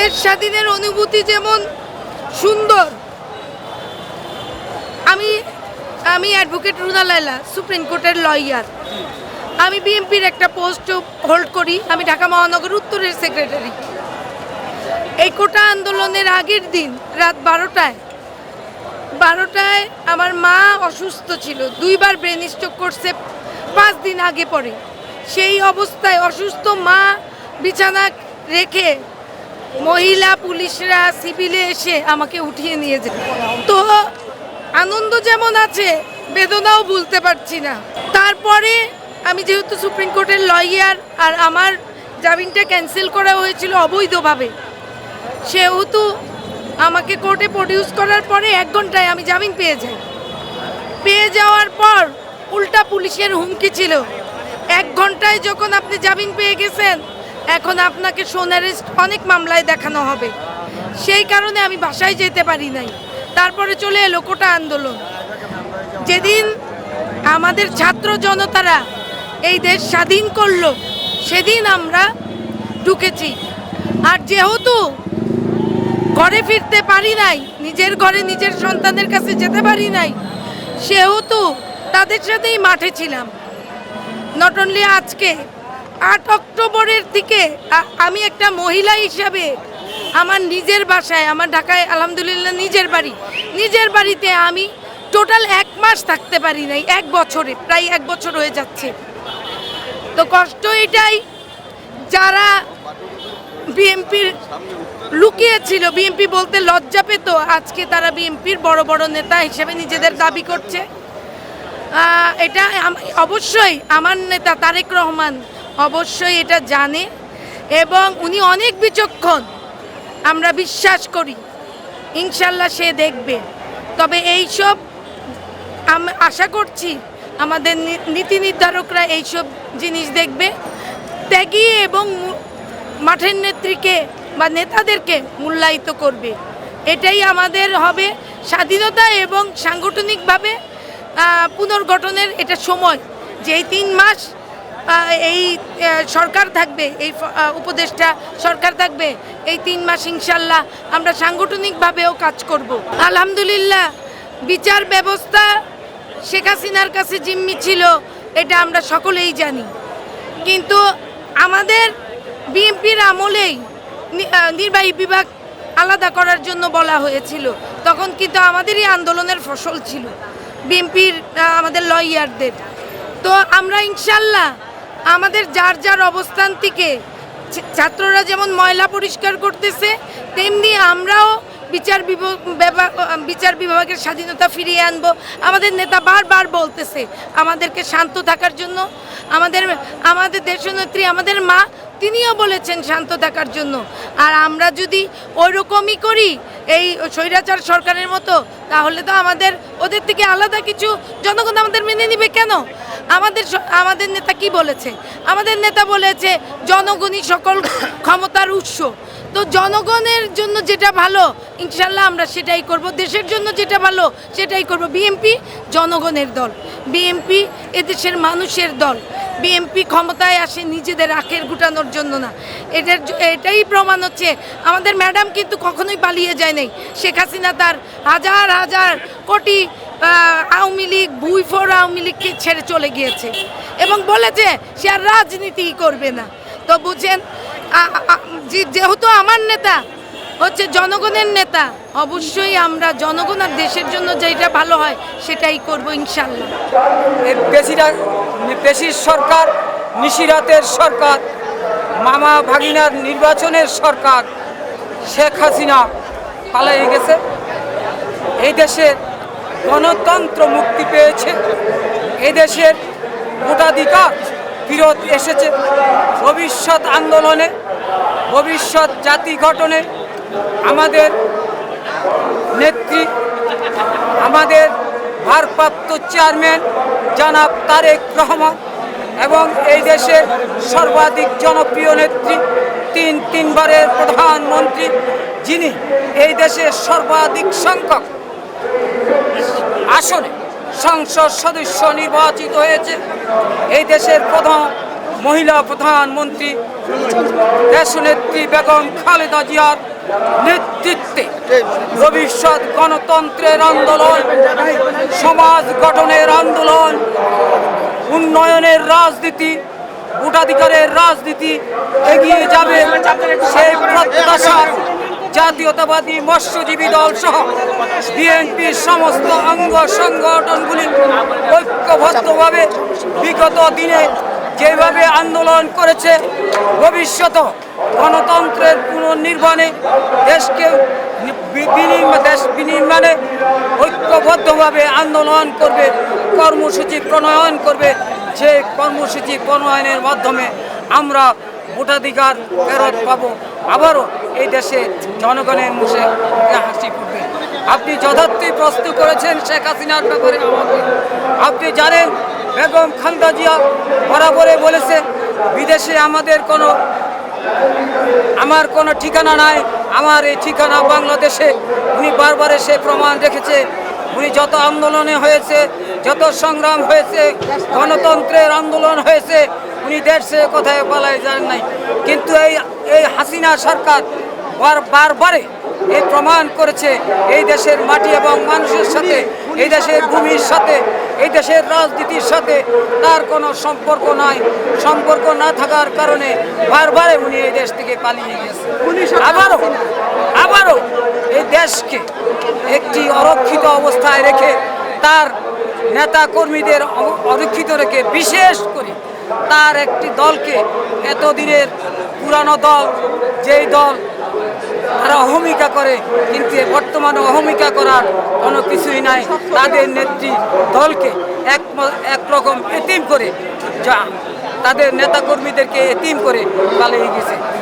দেশ স্বাধীনের অনুভূতি যেমন সুন্দর। আমি আমি অ্যাডভোকেট রুনা লাইলা সুপ্রিম কোর্টের লয়ার আমি বিএনপির একটা পোস্ট হোল্ড করি, আমি ঢাকা মহানগর উত্তরের সেক্রেটারি এই কোটা আন্দোলনের আগের দিন, রাত বারোটায় বারোটায় আমার মা অসুস্থ ছিল। দুইবার ব্রেন স্ট্রোক করছে, পাঁচ দিন আগে পরে। সেই অবস্থায় অসুস্থ মা বিছানা রেখে মহিলা পুলিশরা সিভিলে এসে আমাকে উঠিয়ে নিয়ে যায় তো আনন্দ যেমন আছে, বেদনাও ভুলতে পারছি না। তারপরে আমি যেহেতু সুপ্রিম কোর্টের লয়ার, আর আমার জামিনটা ক্যান্সেল করা হয়েছিল অবৈধভাবে, সেহেতু আমাকে কোর্টে প্রডিউস করার পরে এক ঘন্টায় আমি জামিন পেয়ে যাই। পেয়ে যাওয়ার পর উল্টা পুলিশের হুমকি ছিল। এক ঘন্টায় যখন আপনি জামিন পেয়ে গেছেন এখন আপনাকে সোনারেস্ট অনেক মামলায় দেখানো হবে। সেই কারণে আমি বাসায় যেতে পারি নাই। তারপরে চলে এলো কোটা আন্দোলন। যেদিন আমাদের ছাত্র জনতারা এই দেশ স্বাধীন করল, সেদিন আমরা ঢুকেছি। আর যেহেতু ঘরে ফিরতে পারি নাই, নিজের ঘরে নিজের সন্তানের কাছে যেতে পারি নাই, সেহেতু তাদের সাথেই মাঠে ছিলাম। নট অনলি আজকে আট অক্টোবরের দিকে আমি একটা মহিলা হিসাবে আমার নিজের বাসায়, আমার ঢাকায় আলহামদুলিল্লাহ নিজের বাড়ি, নিজের বাড়িতে আমি টোটাল এক মাস থাকতে পারি নাই, এক বছরে, প্রায় এক বছর হয়ে যাচ্ছে। তো কষ্ট এটাই, যারা বিএনপির লুকিয়েছিল, বিএনপি বলতে লজ্জা পেত, আজকে তারা বিএনপির বড় বড় নেতা হিসেবে নিজেদের দাবি করছে। এটা অবশ্যই আমার নেতা তারেক রহমান অবশ্যই এটা জানে এবং উনি অনেক বিচক্ষণ, আমরা বিশ্বাস করি। ইনশাল্লাহ সে দেখবে। তবে এইসব আম- আশা করছি আমাদের নীতি নির্ধারকরা এইসব জিনিস দেখবে। ত্যাগী এবং মাঠের নেত্রীকে বা নেতাদেরকে মূল্যায়িত করবে। এটাই আমাদের হবে স্বাধীনতা এবং সাংগঠনিকভাবে পুনর্গঠনের এটা সময়। যে তিন মাস এই সরকার থাকবে, এই উপদেষ্টা সরকার থাকবে, এই তিন মাস ইনশাল্লাহ আমরা সাংগঠনিকভাবেও কাজ করব। আলহামদুলিল্লাহ, বিচার ব্যবস্থা শেখ হাসিনার কাছে জিম্মি ছিল, এটা আমরা সকলেই জানি। কিন্তু আমাদের বিএনপির আমলেই নির্বাহী বিভাগ আলাদা করার জন্য বলা হয়েছিল। তখন কিন্তু আমাদেরই আন্দোলনের ফসল ছিল, বিএনপির আমাদের লয়ারদের। তো আমরা ইনশাল্লাহ আমাদের যার যার অবস্থান থেকে ছাত্ররা যেমন ময়লা পরিষ্কার করতেছে, তেমনি আমরাও বিচার বিচার বিভাগের স্বাধীনতা ফিরিয়ে আনব। আমাদের নেতা বারবার বলতেছে, আমাদেরকে শান্ত থাকার জন্য। আমাদের আমাদের দেশনেত্রী, আমাদের মা, তিনিও বলেছেন শান্ত থাকার জন্য। আর আমরা যদি ওইরকমই করি এই স্বৈরাচার সরকারের মতো, তাহলে তো আমাদের, ওদের থেকে আলাদা কিছু জনগণ আমাদের মেনে নিবে কেন? আমাদের আমাদের নেতা কি বলেছে? আমাদের নেতা বলেছে, জনগণই সকল ক্ষমতার উৎস। তো জনগণের জন্য যেটা ভালো, ইনশাল্লাহ আমরা সেটাই করব। দেশের জন্য যেটা ভালো, সেটাই করব। বিএমপি জনগণের দল। বিএমপি এদেশের মানুষের দল। বিএমপি ক্ষমতায় আসে নিজেদের আখের গুটানোর জন্য না। এটার এটাই প্রমাণ হচ্ছে। আমাদের ম্যাডাম কিন্তু কখনোই পালিয়ে যায় নাই। শেখ হাসিনা তার হাজার হাজার কোটি আওয়ামী লীগ ভুইফোর আওয়ামী লীগকে ছেড়ে চলে গিয়েছে। এবং বলেছে সে আর রাজনীতি করবে না। তো বুঝেন যেহেতু আমার নেতা হচ্ছে জনগণের নেতা। অবশ্যই আমরা জনগণ আর দেশের জন্য যেটা ভালো হয়, সেটাই করব ইনশাল্লাহ। এর বেশিরা বেশির সরকার, নিশিরাতের সরকার, মামা ভাগিনার নির্বাচনের সরকার শেখ হাসিনা পালিয়ে গেছে। এই দেশের গণতন্ত্র মুক্তি পেয়েছে। এই দেশের ভোটাধিকার ফিরত এসেছে। ভবিষ্যৎ আন্দোলনে, ভবিষ্যৎ জাতি গঠনে আমাদের নেত্রী, আমাদের ভারপ্রাপ্ত চেয়ারম্যান জনাব তারেক রহমান এবং এই দেশের সর্বাধিক জনপ্রিয় নেত্রী, তিন তিনবারের প্রধানমন্ত্রী, যিনি এই দেশের সর্বাধিক সংখ্যক আসনে সংসদ সদস্য নির্বাচিত হয়েছে। এই দেশের প্রধান মহিলা প্রধানমন্ত্রী, দেশনেত্রী বেগম খালেদা জিয়ার নেতৃত্বে ভবিষ্যৎ গণতন্ত্রের আন্দোলন, সমাজ গঠনের আন্দোলন, উন্নয়নের রাজনীতি, ভোটাধিকারের রাজনীতি এগিয়ে যাবে সেই প্রত্যাশা জাতীয়তাবাদী মৎস্যজীবী দল সহ বিএনপির সমস্ত অঙ্গ সংগঠনগুলি ঐক্যবদ্ধভাবে বিগত দিনে যেভাবে আন্দোলন করেছে ভবিষ্যত গণতন্ত্রের পুনর্নির্মাণে দেশকে দেশ বিনির্মাণে ঐক্যবদ্ধভাবে আন্দোলন করবে, কর্মসূচি প্রণয়ন করবে। যে কর্মসূচি প্রণয়নের মাধ্যমে আমরা ভোটাধিকার ফেরত পাবো, আবারও এই দেশে জনগণের মুখে হাসি ফুটবে। আপনি যথার্থই প্রশ্ন করেছেন শেখ হাসিনার ব্যাপারে আমাকে। আপনি জানেন, বেগম খালেদা জিয়া বরাবরে বলেছে, বিদেশে আমাদের কোনো আমার কোনো ঠিকানা নাই। আমার এই ঠিকানা বাংলাদেশে। উনি বারবার এসে প্রমাণ রেখেছে। উনি যত আন্দোলনে হয়েছে, যত সংগ্রাম হয়েছে, গণতন্ত্রের আন্দোলন হয়েছে, উনি দেশে কোথায় পালাই যান নাই। কিন্তু এই এই হাসিনা সরকার বার বারবারে এই প্রমাণ করেছে এই দেশের মাটি এবং মানুষের সাথে এই দেশের ভূমির সাথে এই দেশের রাজনীতির সাথে তার কোনো সম্পর্ক নাই। সম্পর্ক না থাকার কারণে বারবারে উনি এই দেশ থেকে পালিয়ে গেছে। আবারও আবারও এই দেশকে একটি অরক্ষিত অবস্থায় রেখে তার নেতা কর্মীদের অরক্ষিত রেখে বিশেষ করে তার একটি দলকে এতদিনের পুরানো দল যেই দল তারা অহমিকা করে, কিন্তু বর্তমান অহমিকা করার কোনো কিছুই নাই। তাদের নেত্রী দলকে এক একরকম এতিম করে, যা তাদের নেতাকর্মীদেরকে এতিম করে পালিয়ে গেছে।